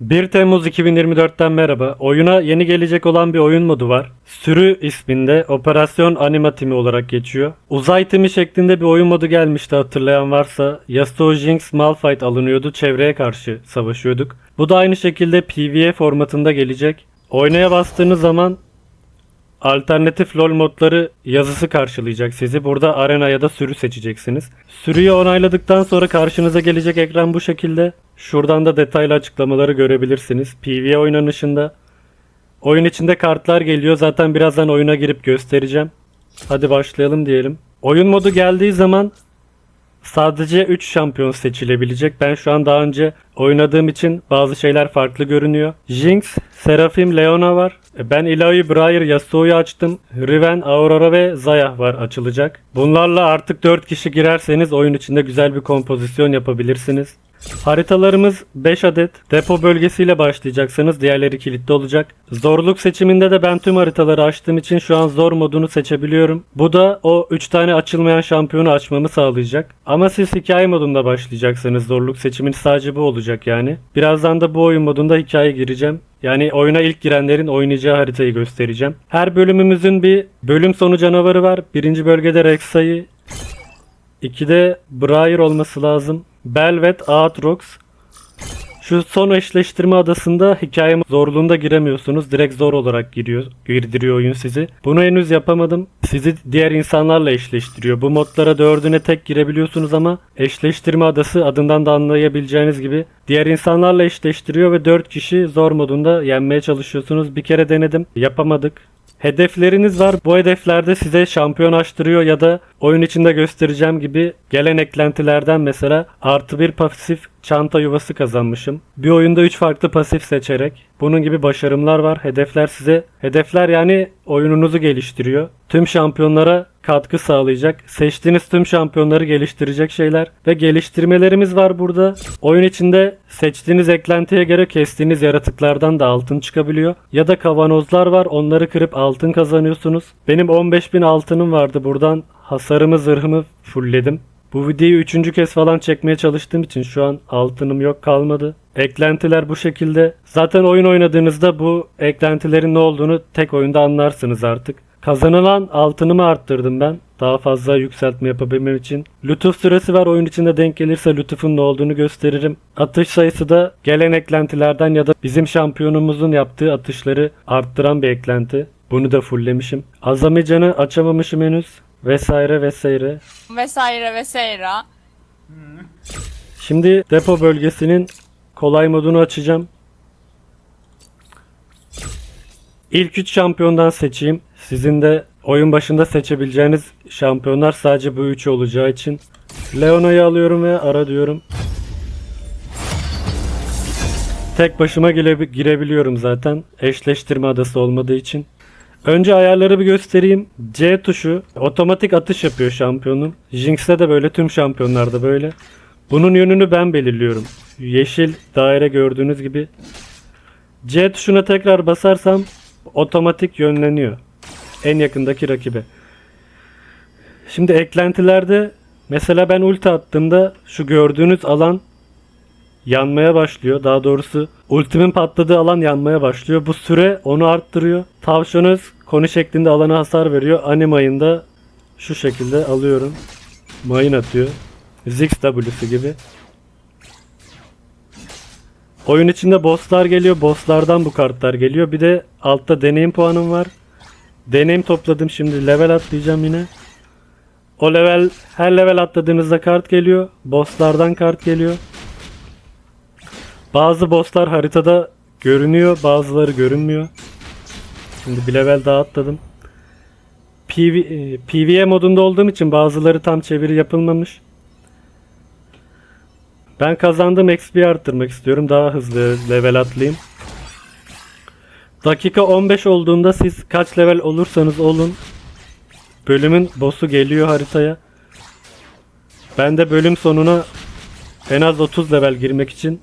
1 Temmuz 2024'ten merhaba. Oyuna yeni gelecek olan bir oyun modu var. Sürü isminde Operasyon Anima Timi olarak geçiyor. Uzay timi şeklinde bir oyun modu gelmişti hatırlayan varsa. Yasuo Jinx Malphite alınıyordu. Çevreye karşı savaşıyorduk. Bu da aynı şekilde PvE formatında gelecek. Oynaya bastığınız zaman Alternatif LoL modları yazısı karşılayacak sizi. Burada arena ya da sürü seçeceksiniz. Sürüyü onayladıktan sonra karşınıza gelecek ekran bu şekilde. Şuradan da detaylı açıklamaları görebilirsiniz. PvE oynanışında oyun içinde kartlar geliyor. Zaten birazdan oyuna girip göstereceğim. Hadi başlayalım diyelim. Oyun modu geldiği zaman sadece 3 şampiyon seçilebilecek. Ben şu an daha önce oynadığım için bazı şeyler farklı görünüyor. Jinx, Seraphim, Leona var. E, Ben Ilaoi, Briar, Yasuo'yu açtım. Riven, Aurora ve Zaya var açılacak. Bunlarla artık 4 kişi girerseniz oyun içinde güzel bir kompozisyon yapabilirsiniz. Haritalarımız 5 adet. Depo bölgesiyle başlayacaksınız. Diğerleri kilitli olacak. Zorluk seçiminde de ben tüm haritaları açtığım için şu an zor modunu seçebiliyorum. Bu da o 3 tane açılmayan şampiyonu açmamı sağlayacak. Ama siz hikaye modunda başlayacaksınız. Zorluk seçimin sadece bu olacak yani. Birazdan da bu oyun modunda hikaye gireceğim. Yani oyuna ilk girenlerin oynayacağı haritayı göstereceğim. Her bölümümüzün bir bölüm sonu canavarı var. Birinci bölgede Rek'Sai, 2'de Briar olması lazım. Belvet, Aatrox. Şu son eşleştirme adasında hikaye zorluğunda giremiyorsunuz. Direkt zor olarak giriyor, girdiriyor oyun sizi. Bunu henüz yapamadım. Sizi diğer insanlarla eşleştiriyor. Bu modlara dördüne tek girebiliyorsunuz ama eşleştirme adası adından da anlayabileceğiniz gibi diğer insanlarla eşleştiriyor ve 4 kişi zor modunda yenmeye çalışıyorsunuz. Bir kere denedim. Yapamadık. Hedefleriniz var. Bu hedeflerde size şampiyon açtırıyor ya da oyun içinde göstereceğim gibi gelen eklentilerden mesela artı bir pasif çanta yuvası kazanmışım. Bir oyunda 3 farklı pasif seçerek. Bunun gibi başarımlar var. Hedefler size hedefler yani oyununuzu geliştiriyor. Tüm şampiyonlara katkı sağlayacak. Seçtiğiniz tüm şampiyonları geliştirecek şeyler ve geliştirmelerimiz var burada. Oyun içinde seçtiğiniz eklentiye göre kestiğiniz yaratıklardan da altın çıkabiliyor. Ya da kavanozlar var. Onları kırıp altın kazanıyorsunuz. Benim 15.000 altınım vardı. Buradan hasarımı zırhımı fullledim. Bu videoyu üçüncü kez falan çekmeye çalıştığım için şu an altınım yok kalmadı. Eklentiler bu şekilde. Zaten oyun oynadığınızda bu eklentilerin ne olduğunu tek oyunda anlarsınız artık. Kazanılan altınımı arttırdım ben. Daha fazla yükseltme yapabilmem için. Lütuf süresi var oyun içinde denk gelirse lütufun ne olduğunu gösteririm. Atış sayısı da gelen eklentilerden ya da bizim şampiyonumuzun yaptığı atışları arttıran bir eklenti. Bunu da fulllemişim. Azami canı açamamışım henüz. Vesaire vesaire. vesaire vesaire. Şimdi depo bölgesinin kolay modunu açacağım. İlk 3 şampiyondan seçeyim. Sizin de oyun başında seçebileceğiniz şampiyonlar sadece bu üçü olacağı için. Leona'yı alıyorum ve ara diyorum. Tek başıma gire- girebiliyorum zaten. Eşleştirme adası olmadığı için. Önce ayarları bir göstereyim. C tuşu otomatik atış yapıyor şampiyonun. Jinx'te de böyle tüm şampiyonlarda böyle. Bunun yönünü ben belirliyorum. Yeşil daire gördüğünüz gibi. C tuşuna tekrar basarsam otomatik yönleniyor. En yakındaki rakibe. Şimdi eklentilerde mesela ben ulti attığımda şu gördüğünüz alan yanmaya başlıyor. Daha doğrusu ultimin patladığı alan yanmaya başlıyor. Bu süre onu arttırıyor. Tavşanız konu şeklinde alana hasar veriyor. Animayın da şu şekilde alıyorum. Mayın atıyor. Ziggs W'su gibi. Oyun içinde bosslar geliyor. Bosslardan bu kartlar geliyor. Bir de altta deneyim puanım var. Deneyim topladım şimdi. Level atlayacağım yine. O level her level atladığınızda kart geliyor. Bosslardan kart geliyor. Bazı bosslar haritada görünüyor. Bazıları görünmüyor. Şimdi bir level daha atladım. PV, e, PvE modunda olduğum için bazıları tam çeviri yapılmamış. Ben kazandığım XP arttırmak istiyorum. Daha hızlı level atlayayım. Dakika 15 olduğunda siz kaç level olursanız olun bölümün boss'u geliyor haritaya. Ben de bölüm sonuna en az 30 level girmek için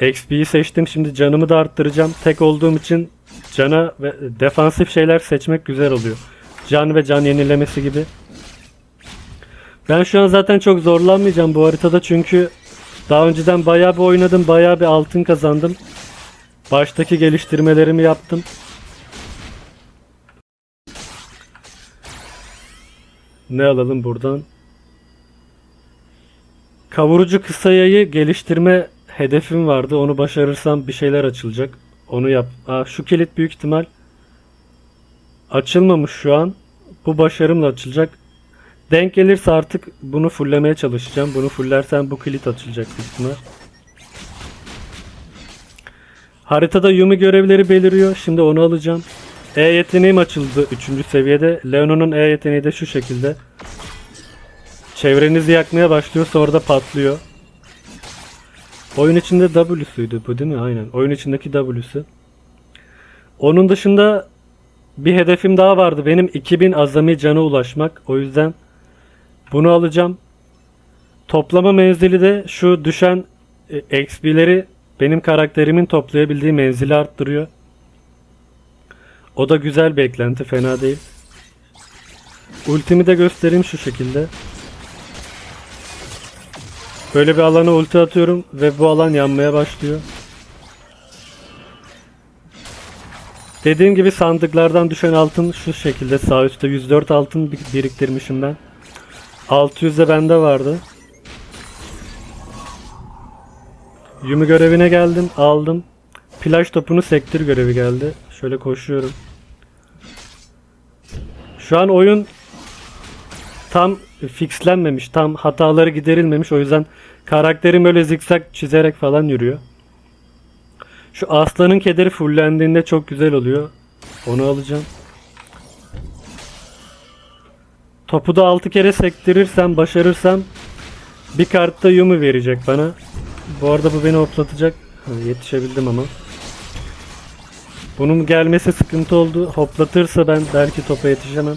XP'yi seçtim. Şimdi canımı da arttıracağım. Tek olduğum için cana ve defansif şeyler seçmek güzel oluyor. Can ve can yenilemesi gibi. Ben şu an zaten çok zorlanmayacağım bu haritada çünkü Daha önceden bayağı bir oynadım. Bayağı bir altın kazandım. Baştaki geliştirmelerimi yaptım. Ne alalım buradan? Kavurucu kısa yayı geliştirme hedefim vardı. Onu başarırsam bir şeyler açılacak. Onu yap. Aa, şu kilit büyük ihtimal açılmamış şu an. Bu başarımla açılacak. Denk gelirse artık bunu fullemeye çalışacağım. Bunu fullersem bu kilit açılacak büyük ihtimal. Haritada Yumi görevleri beliriyor. Şimdi onu alacağım. E yeteneğim açıldı 3. seviyede. Leon'un E yeteneği de şu şekilde. Çevrenizi yakmaya başlıyor sonra da patlıyor. Oyun içinde W'suydu bu değil mi? Aynen. Oyun içindeki W'su. Onun dışında bir hedefim daha vardı. Benim 2000 azami cana ulaşmak. O yüzden bunu alacağım. Toplama menzili de şu düşen e, XP'leri benim karakterimin toplayabildiği menzili arttırıyor. O da güzel bir eklenti. Fena değil. Ultimi de göstereyim şu şekilde. Böyle bir alana ulti atıyorum ve bu alan yanmaya başlıyor. Dediğim gibi sandıklardan düşen altın şu şekilde sağ üstte 104 altın bir- biriktirmişim ben. 600 de bende vardı. Yumi görevine geldim, aldım. Plaj topunu sektir görevi geldi. Şöyle koşuyorum. Şu an oyun tam fixlenmemiş, tam hataları giderilmemiş. O yüzden karakterim öyle zikzak çizerek falan yürüyor. Şu aslanın kederi fullendiğinde çok güzel oluyor. Onu alacağım. Topu da 6 kere sektirirsem, başarırsam bir kartta Yumi verecek bana. Bu arada bu beni hoplatacak. Ha, yetişebildim ama. Bunun gelmesi sıkıntı oldu. Hoplatırsa ben belki topa yetişemem.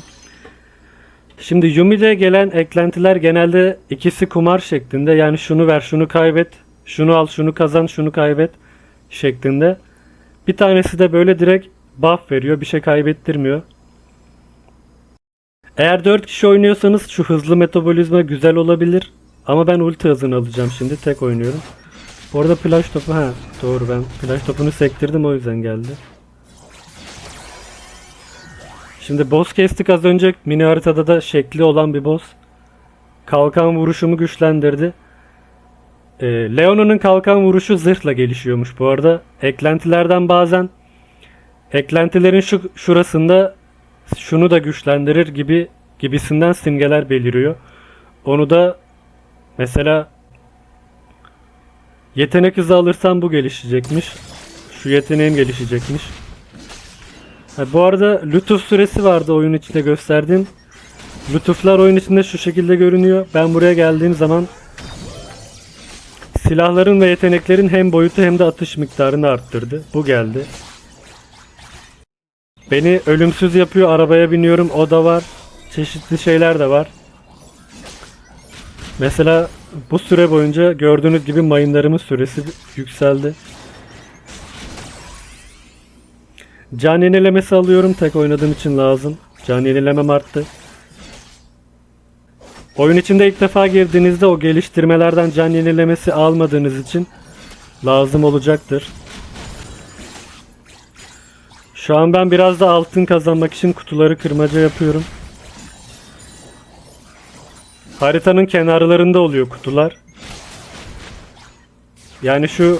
Şimdi Yumi'de gelen eklentiler genelde ikisi kumar şeklinde. Yani şunu ver, şunu kaybet, şunu al, şunu kazan, şunu kaybet şeklinde. Bir tanesi de böyle direkt buff veriyor. Bir şey kaybettirmiyor. Eğer 4 kişi oynuyorsanız şu hızlı metabolizma güzel olabilir. Ama ben ulti hızını alacağım şimdi. Tek oynuyorum. Bu arada plaj topu ha doğru ben plaj topunu sektirdim o yüzden geldi. Şimdi boss kestik az önce. Mini haritada da şekli olan bir boss. Kalkan vuruşumu güçlendirdi. Ee, Leona'nın kalkan vuruşu zırhla gelişiyormuş bu arada. Eklentilerden bazen eklentilerin şu şurasında şunu da güçlendirir gibi gibisinden simgeler beliriyor. Onu da mesela yetenek hızı alırsam bu gelişecekmiş. Şu yeteneğim gelişecekmiş. Bu arada lütuf süresi vardı oyun içinde gösterdiğim. Lütuflar oyun içinde şu şekilde görünüyor. Ben buraya geldiğim zaman silahların ve yeteneklerin hem boyutu hem de atış miktarını arttırdı. Bu geldi. Beni ölümsüz yapıyor. Arabaya biniyorum. O da var. Çeşitli şeyler de var. Mesela bu süre boyunca gördüğünüz gibi mayınlarımın süresi yükseldi. Can yenilemesi alıyorum. Tek oynadığım için lazım. Can yenilemem arttı. Oyun içinde ilk defa girdiğinizde o geliştirmelerden can yenilemesi almadığınız için lazım olacaktır. Şu an ben biraz da altın kazanmak için kutuları kırmaca yapıyorum. Haritanın kenarlarında oluyor kutular. Yani şu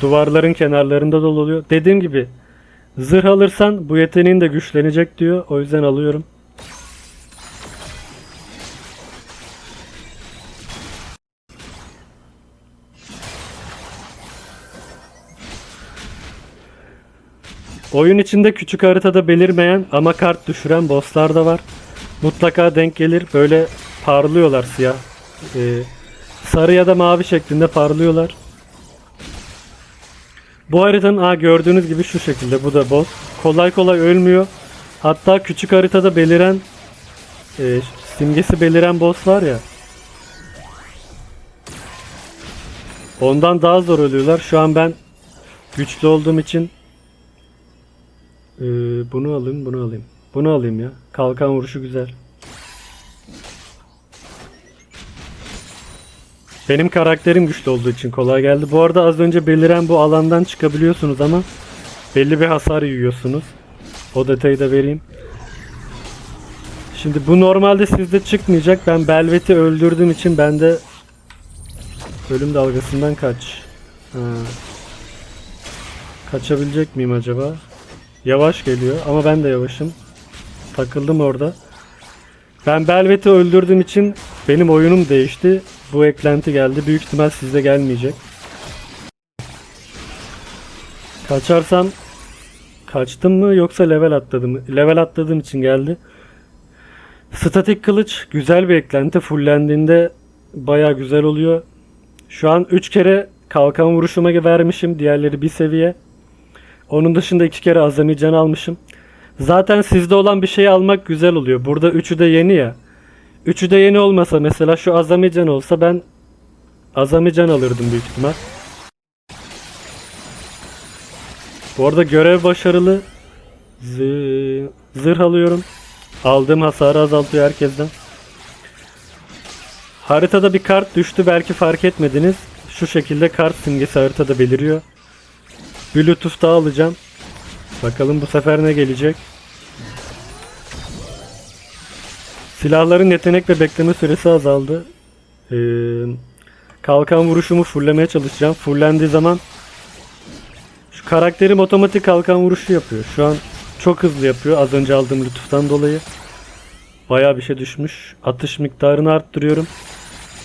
duvarların kenarlarında da oluyor. Dediğim gibi zırh alırsan bu yeteneğin de güçlenecek diyor. O yüzden alıyorum. Oyun içinde küçük haritada belirmeyen ama kart düşüren bosslar da var. Mutlaka denk gelir. Böyle parlıyorlar siyah. Ee, sarı ya da mavi şeklinde parlıyorlar. Bu haritanın aa, gördüğünüz gibi şu şekilde. Bu da boss. Kolay kolay ölmüyor. Hatta küçük haritada beliren e, simgesi beliren boss var ya. Ondan daha zor ölüyorlar. Şu an ben güçlü olduğum için ee, bunu alayım, bunu alayım. Bunu alayım ya. Kalkan vuruşu güzel. Benim karakterim güçlü olduğu için kolay geldi. Bu arada az önce beliren bu alandan çıkabiliyorsunuz ama belli bir hasar yiyorsunuz. O detayı da vereyim. Şimdi bu normalde sizde çıkmayacak. Ben Belvet'i öldürdüğüm için bende ölüm dalgasından kaç. Ha. Kaçabilecek miyim acaba? Yavaş geliyor ama ben de yavaşım. Takıldım orada. Ben Belvet'i öldürdüğüm için benim oyunum değişti. Bu eklenti geldi. Büyük ihtimal sizde gelmeyecek. Kaçarsam kaçtım mı yoksa level atladım? Level atladığım için geldi. Statik kılıç güzel bir eklenti. Fullendiğinde baya güzel oluyor. Şu an 3 kere kalkan vuruşuma vermişim. Diğerleri bir seviye. Onun dışında 2 kere azami can almışım. Zaten sizde olan bir şeyi almak güzel oluyor. Burada üçü de yeni ya. Üçü de yeni olmasa mesela şu azami can olsa ben azami can alırdım büyük ihtimal. Bu arada görev başarılı. Zı- zırh alıyorum. Aldığım hasarı azaltıyor herkesten. Haritada bir kart düştü belki fark etmediniz. Şu şekilde kart simgesi haritada beliriyor. Bluetooth da alacağım. Bakalım bu sefer ne gelecek. Silahların yetenek ve bekleme süresi azaldı. Ee, kalkan vuruşumu fulllemeye çalışacağım. Fullendiği zaman şu karakterim otomatik kalkan vuruşu yapıyor. Şu an çok hızlı yapıyor az önce aldığım lütuftan dolayı. Bayağı bir şey düşmüş. Atış miktarını arttırıyorum.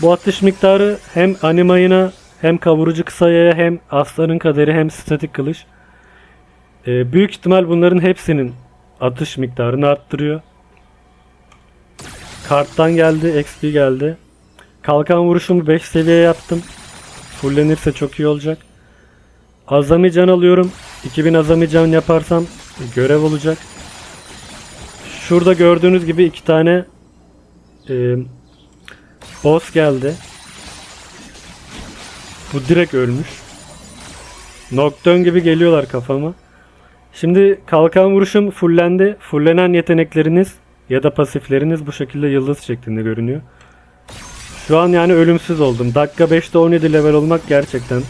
Bu atış miktarı hem animayına hem kavurucu kısayaya hem aslanın kaderi hem statik kılıç. Ee, büyük ihtimal bunların hepsinin atış miktarını arttırıyor. Karttan geldi, XP geldi. Kalkan vuruşumu 5 seviye yaptım. Fullenirse çok iyi olacak. Azami can alıyorum. 2000 azami can yaparsam görev olacak. Şurada gördüğünüz gibi iki tane e, boss geldi. Bu direkt ölmüş. Nocturne gibi geliyorlar kafama. Şimdi kalkan vuruşum fullendi. Fullenen yetenekleriniz ya da pasifleriniz bu şekilde yıldız şeklinde görünüyor. Şu an yani ölümsüz oldum. Dakika 5'te 17 level olmak gerçekten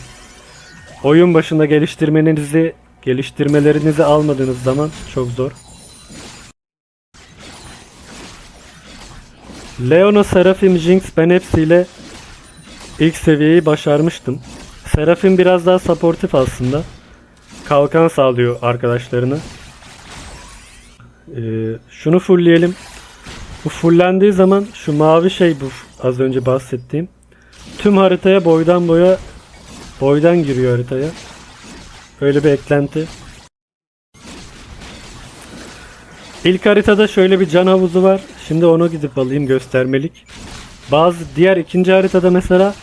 oyun başında geliştirmenizi geliştirmelerinizi almadığınız zaman çok zor. Leona, Seraphim, Jinx ben hepsiyle ilk seviyeyi başarmıştım. Seraphim biraz daha supportif aslında. Kalkan sağlıyor arkadaşlarına. Ee, şunu fullleyelim. Bu fullendiği zaman şu mavi şey bu az önce bahsettiğim. Tüm haritaya boydan boya boydan giriyor haritaya. Öyle bir eklenti. İlk haritada şöyle bir can havuzu var. Şimdi onu gidip alayım göstermelik. Bazı diğer ikinci haritada mesela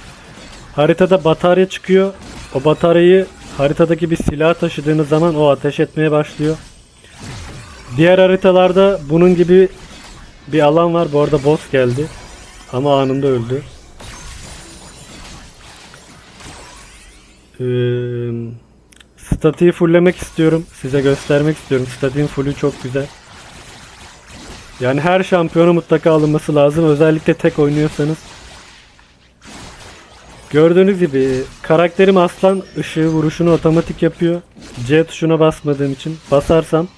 haritada batarya çıkıyor. O bataryayı haritadaki bir silah taşıdığınız zaman o ateş etmeye başlıyor. Diğer haritalarda bunun gibi bir alan var. Bu arada boss geldi. Ama anında öldü. Ee, statiği fulllemek istiyorum. Size göstermek istiyorum. Statiğin fullü çok güzel. Yani her şampiyona mutlaka alınması lazım. Özellikle tek oynuyorsanız. Gördüğünüz gibi karakterim aslan ışığı vuruşunu otomatik yapıyor. C tuşuna basmadığım için basarsam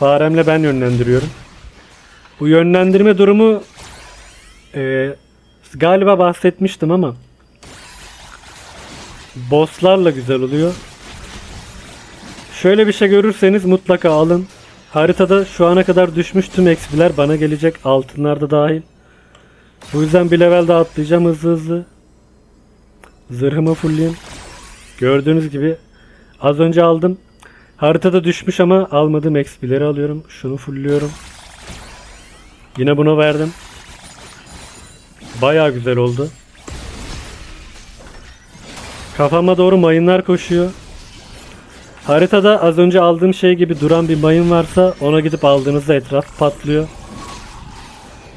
faremle ben yönlendiriyorum. Bu yönlendirme durumu e, galiba bahsetmiştim ama bosslarla güzel oluyor. Şöyle bir şey görürseniz mutlaka alın. Haritada şu ana kadar düşmüş tüm XP'ler bana gelecek. Altınlar da dahil. Bu yüzden bir level daha atlayacağım hızlı hızlı. Zırhımı fullleyeyim. Gördüğünüz gibi az önce aldım. Haritada düşmüş ama almadığım XP'leri alıyorum. Şunu fullliyorum. Yine buna verdim. Baya güzel oldu. Kafama doğru mayınlar koşuyor. Haritada az önce aldığım şey gibi duran bir mayın varsa ona gidip aldığınızda etraf patlıyor.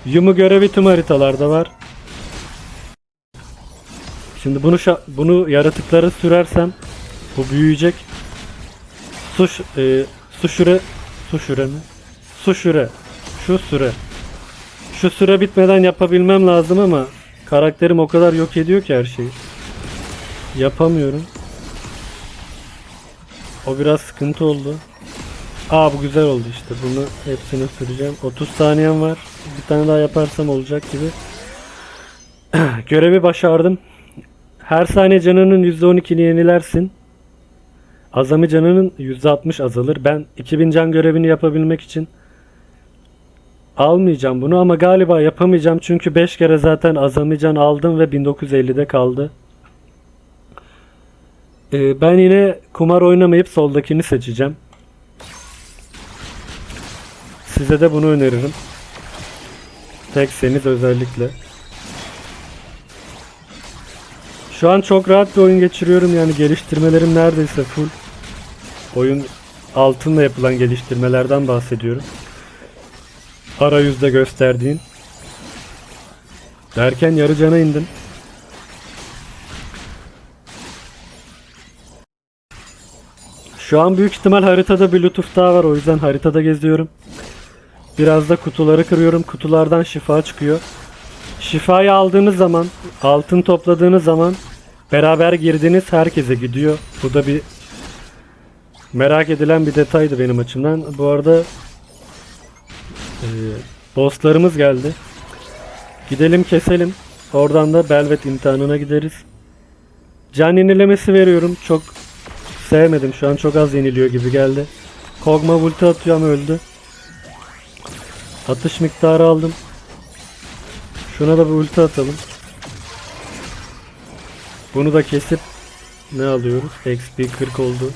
Yumu görevi tüm haritalarda var. Şimdi bunu bunu yaratıklara sürersem bu büyüyecek. Su e, su şüre mi? Su şüre. Şu süre. Şu süre bitmeden yapabilmem lazım ama karakterim o kadar yok ediyor ki her şeyi. Yapamıyorum. O biraz sıkıntı oldu. Aa bu güzel oldu işte. Bunu hepsini süreceğim. 30 saniyem var. Bir tane daha yaparsam olacak gibi. Görevi başardım. Her saniye canının %12'ni yenilersin. Azami canının %60 azalır. Ben 2000 can görevini yapabilmek için almayacağım bunu ama galiba yapamayacağım çünkü 5 kere zaten azami can aldım ve 1950'de kaldı. Ee, ben yine kumar oynamayıp soldakini seçeceğim. Size de bunu öneririm. Tekseniz özellikle. Şu an çok rahat bir oyun geçiriyorum yani geliştirmelerim neredeyse full. Oyun altınla yapılan geliştirmelerden bahsediyorum. Arayüzde gösterdiğin. Derken yarı cana indim. Şu an büyük ihtimal haritada Bluetooth daha var o yüzden haritada geziyorum. Biraz da kutuları kırıyorum. Kutulardan şifa çıkıyor. Şifayı aldığınız zaman, altın topladığınız zaman beraber girdiğiniz herkese gidiyor. Bu da bir merak edilen bir detaydı benim açımdan. Bu arada e, bosslarımız geldi. Gidelim keselim. Oradan da Belvet imtihanına gideriz. Can yenilemesi veriyorum. Çok sevmedim. Şu an çok az yeniliyor gibi geldi. Kogma ulti atıyor ama öldü. Atış miktarı aldım. Şuna da bir ulti atalım. Bunu da kesip ne alıyoruz? XP 40 oldu.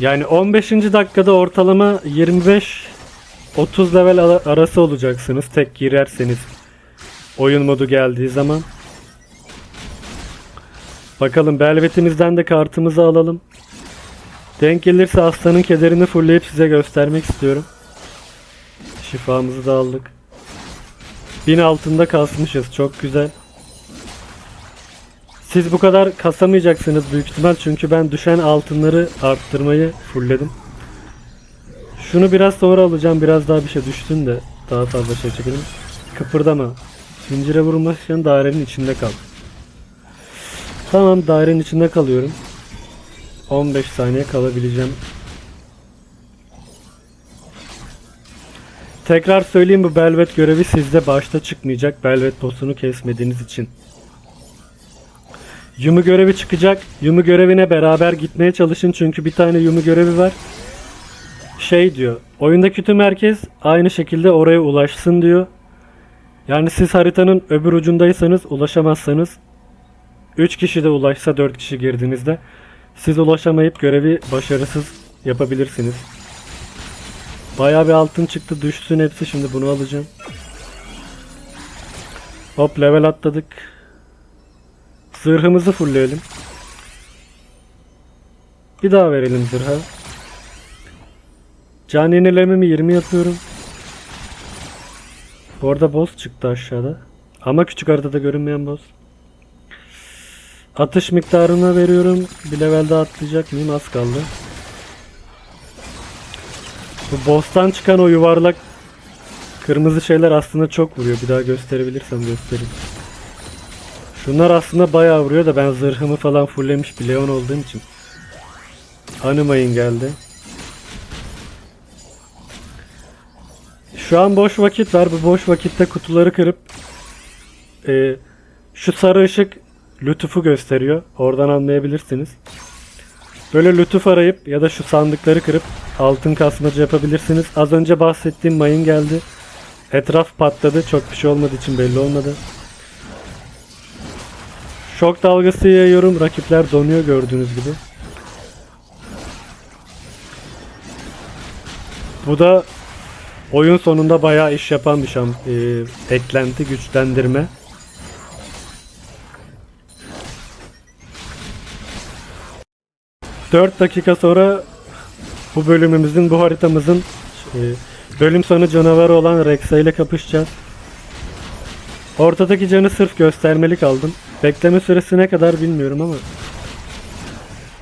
Yani 15. dakikada ortalama 25 30 level ara- arası olacaksınız tek girerseniz oyun modu geldiği zaman. Bakalım Belvet'imizden de kartımızı alalım. Denk gelirse aslanın kederini fullleyip size göstermek istiyorum. Şifamızı da aldık. 1000 altında kasmışız. Çok güzel. Siz bu kadar kasamayacaksınız büyük ihtimal çünkü ben düşen altınları arttırmayı fullledim. Şunu biraz sonra alacağım. Biraz daha bir şey düşsün de daha fazla şey çekelim. Kıpırdama. Zincire vurulmazken dairenin içinde kal. Tamam dairenin içinde kalıyorum. 15 saniye kalabileceğim. Tekrar söyleyeyim bu Belvet görevi sizde başta çıkmayacak. Belvet boss'unu kesmediğiniz için. Yumu görevi çıkacak. Yumu görevine beraber gitmeye çalışın çünkü bir tane Yumu görevi var. Şey diyor. Oyundaki tüm herkes aynı şekilde oraya ulaşsın diyor. Yani siz haritanın öbür ucundaysanız ulaşamazsanız 3 kişi de ulaşsa 4 kişi girdiğinizde siz ulaşamayıp görevi başarısız yapabilirsiniz. Bayağı bir altın çıktı düşsün hepsi şimdi bunu alacağım. Hop level atladık. Zırhımızı fullleyelim. Bir daha verelim zırha. Can yenilememi 20 yapıyorum. Bu arada boss çıktı aşağıda. Ama küçük haritada görünmeyen boss. Atış miktarına veriyorum. Bir level daha atlayacak mıyım? Az kaldı. Bu boss'tan çıkan o yuvarlak kırmızı şeyler aslında çok vuruyor. Bir daha gösterebilirsem göstereyim. Şunlar aslında bayağı vuruyor da ben zırhımı falan fulllemiş bir Leon olduğum için. Animayın geldi. Şu an boş vakit var. Bu boş vakitte kutuları kırıp e, şu sarı ışık lütufu gösteriyor. Oradan anlayabilirsiniz. Böyle lütuf arayıp ya da şu sandıkları kırıp altın kasmacı yapabilirsiniz. Az önce bahsettiğim mayın geldi. Etraf patladı. Çok bir şey olmadığı için belli olmadı. Şok dalgası yayıyorum. Rakipler donuyor gördüğünüz gibi. Bu da oyun sonunda bayağı iş yapan bir şam, e, eklenti, güçlendirme. Dört dakika sonra bu bölümümüzün, bu haritamızın e, bölüm sonu canavarı olan Rexa ile kapışacağız. Ortadaki canı sırf göstermelik aldım. Bekleme süresi ne kadar bilmiyorum ama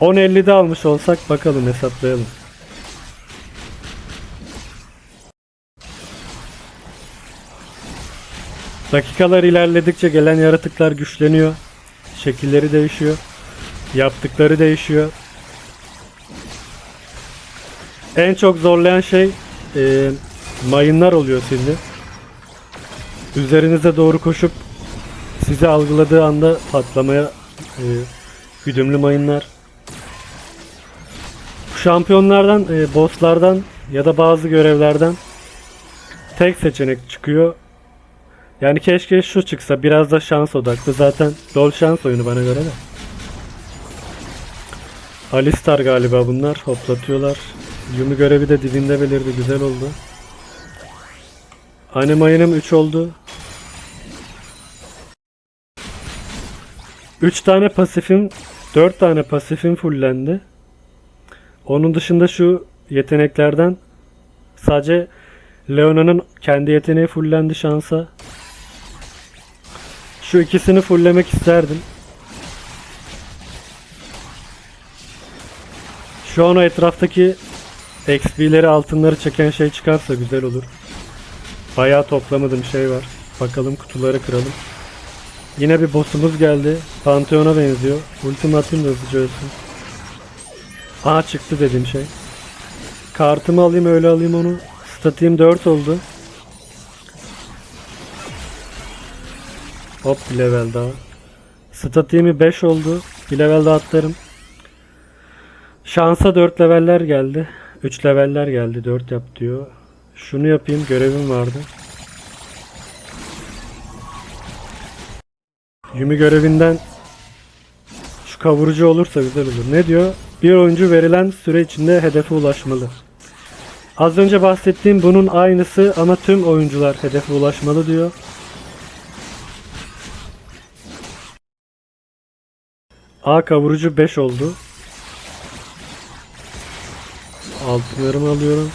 10.50'de almış olsak bakalım hesaplayalım. Dakikalar ilerledikçe gelen yaratıklar güçleniyor. Şekilleri değişiyor. Yaptıkları değişiyor. En çok zorlayan şey e, mayınlar oluyor sizi. Üzerinize doğru koşup sizi algıladığı anda patlamaya e, güdümlü mayınlar. Şampiyonlardan, e, bosslardan ya da bazı görevlerden tek seçenek çıkıyor. Yani keşke şu çıksa biraz da şans odaklı. Zaten LoL şans oyunu bana göre de. Alistar galiba bunlar. Hoplatıyorlar. Yumi görevi de dibinde belirdi. Güzel oldu. Anime ayınım 3 oldu. 3 tane pasifim, 4 tane pasifim fullendi. Onun dışında şu yeteneklerden sadece Leona'nın kendi yeteneği fullendi şansa. Şu ikisini fulllemek isterdim. Şu an o etraftaki XP'leri altınları çeken şey çıkarsa güzel olur. Bayağı toplamadım şey var. Bakalım kutuları kıralım. Yine bir boss'umuz geldi. Pantheon'a benziyor. Ultim atayım da hızlıca çıktı dediğim şey. Kartımı alayım öyle alayım onu. Statiğim 4 oldu. Hop bir level daha. Statiğimi 5 oldu. Bir level daha atlarım. Şansa 4 leveller geldi. 3 leveller geldi. 4 yap diyor. Şunu yapayım. Görevim vardı. Yumi görevinden şu kavurucu olursa güzel olur. Ne diyor? Bir oyuncu verilen süre içinde hedefe ulaşmalı. Az önce bahsettiğim bunun aynısı ama tüm oyuncular hedefe ulaşmalı diyor. A kavurucu 5 oldu. Altınlarımı alıyorum.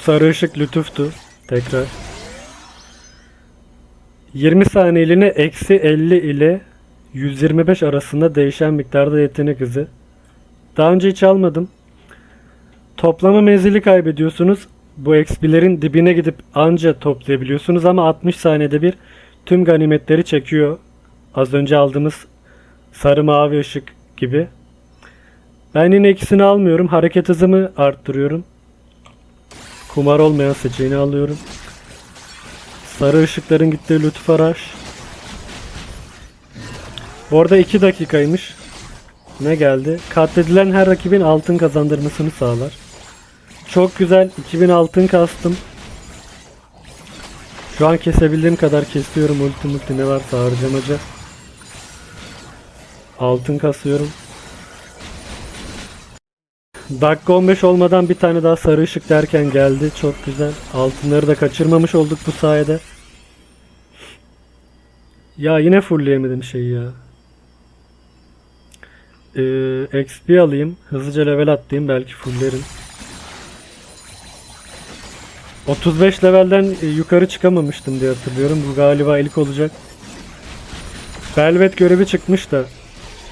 Sarı ışık lütuftu. Tekrar. 20 saniyeliğine eksi 50 ile 125 arasında değişen miktarda yetenek hızı. Daha önce hiç almadım. Toplama menzili kaybediyorsunuz. Bu XP'lerin dibine gidip anca toplayabiliyorsunuz ama 60 saniyede bir tüm ganimetleri çekiyor. Az önce aldığımız sarı mavi ışık gibi. Ben yine ikisini almıyorum. Hareket hızımı arttırıyorum. Kumar olmayan seçeneğini alıyorum. Sarı ışıkların gittiği lütuf araç. Bu arada 2 dakikaymış. Ne geldi? Katledilen her rakibin altın kazandırmasını sağlar. Çok güzel. 2000 altın kastım. Şu an kesebildiğim kadar kesiyorum. Ulti multi ne varsa harcamaca. Altın kasıyorum. Dakika 15 olmadan bir tane daha sarı ışık derken geldi. Çok güzel. Altınları da kaçırmamış olduk bu sayede. Ya yine fullleyemedim şeyi ya. Ee, XP alayım. Hızlıca level atlayayım. Belki fulllerim. 35 levelden e, yukarı çıkamamıştım diye hatırlıyorum. Bu galiba ilk olacak. Velvet görevi çıkmış da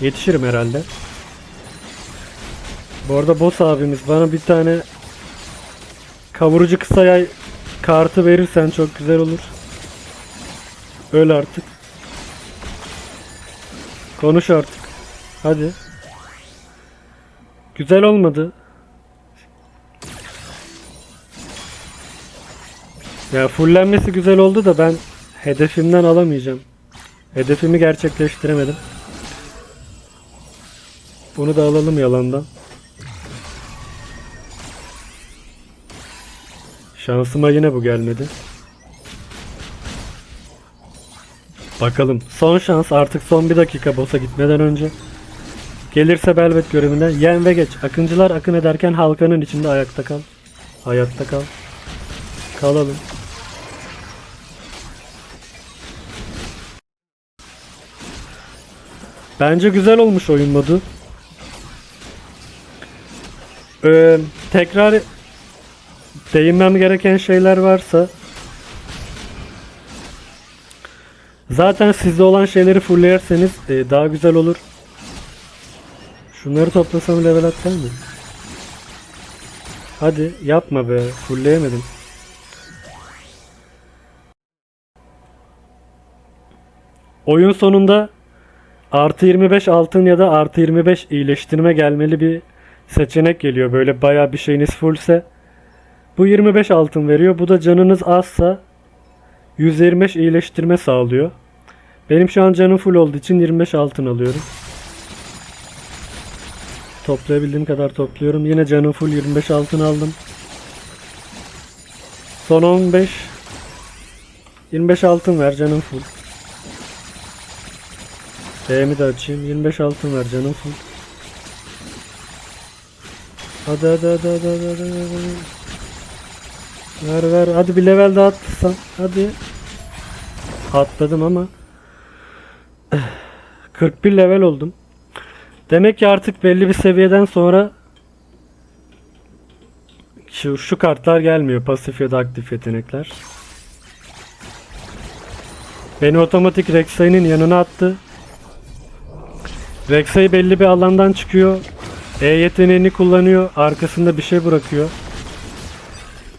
yetişirim herhalde. Bu arada boss abimiz bana bir tane kavurucu kısa yay kartı verirsen çok güzel olur. Öl artık. Konuş artık. Hadi. Güzel olmadı. Ya fullenmesi güzel oldu da ben hedefimden alamayacağım. Hedefimi gerçekleştiremedim. Bunu da alalım yalandan. Şansıma yine bu gelmedi. Bakalım. Son şans artık son bir dakika boss'a gitmeden önce. Gelirse Belvet görevinden yen ve geç. Akıncılar akın ederken halkanın içinde ayakta kal. Hayatta kal. Kalalım. Bence güzel olmuş oyun modu. Ee, tekrar değinmem gereken şeyler varsa zaten sizde olan şeyleri fulllerseniz e, daha güzel olur. Şunları toplasam level atlar mı? Hadi yapma be. Fullleyemedim. Oyun sonunda artı 25 altın ya da artı 25 iyileştirme gelmeli bir seçenek geliyor. Böyle bayağı bir şeyiniz fullse. Bu 25 altın veriyor. Bu da canınız azsa 125 iyileştirme sağlıyor. Benim şu an canım full olduğu için 25 altın alıyorum. Toplayabildiğim kadar topluyorum. Yine canım full 25 altın aldım. Son 15 25 altın ver canım full. D'mi de açayım. 25 altın ver canım full. Hadi hadi hadi hadi hadi hadi, hadi. Ver ver hadi bir level daha atsan hadi. Atladım ama 41 level oldum. Demek ki artık belli bir seviyeden sonra şu, şu kartlar gelmiyor. Pasif ya da aktif yetenekler. Beni otomatik Rek'Sai'nin yanına attı. Rek'Sai belli bir alandan çıkıyor. E yeteneğini kullanıyor. Arkasında bir şey bırakıyor.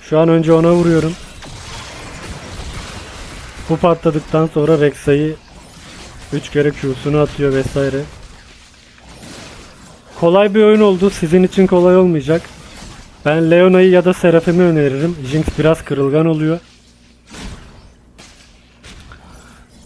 Şu an önce ona vuruyorum. Bu patladıktan sonra Rek'Sai 3 kere Q'sunu atıyor vesaire. Kolay bir oyun oldu. Sizin için kolay olmayacak. Ben Leona'yı ya da Seraphim'i öneririm. Jinx biraz kırılgan oluyor.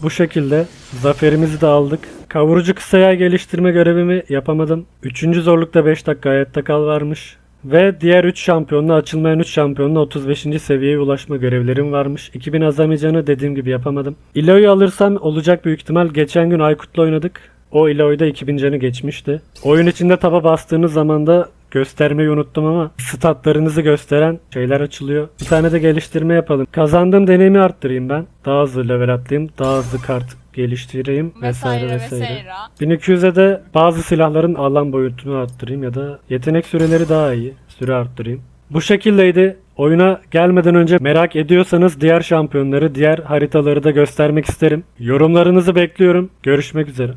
Bu şekilde zaferimizi de aldık. Kavurucu kısaya geliştirme görevimi yapamadım. Üçüncü zorlukta 5 dakika hayatta kal varmış. Ve diğer 3 şampiyonla açılmayan 3 şampiyonla 35. seviyeye ulaşma görevlerim varmış. 2000 azamicanı dediğim gibi yapamadım. Ilo'yu alırsam olacak büyük ihtimal. Geçen gün Aykut'la oynadık. O Ilo'yda 2000 canı geçmişti. Oyun içinde taba bastığınız zaman da göstermeyi unuttum ama statlarınızı gösteren şeyler açılıyor. Bir tane de geliştirme yapalım. Kazandığım deneyimi arttırayım ben. Daha hızlı level atlayayım. Daha hızlı kart geliştireyim vesaire vesaire vesaire. vesaire. 1200'e de bazı silahların alan boyutunu arttırayım ya da yetenek süreleri daha iyi. Süre arttırayım. Bu şekildeydi. Oyuna gelmeden önce merak ediyorsanız diğer şampiyonları, diğer haritaları da göstermek isterim. Yorumlarınızı bekliyorum. Görüşmek üzere.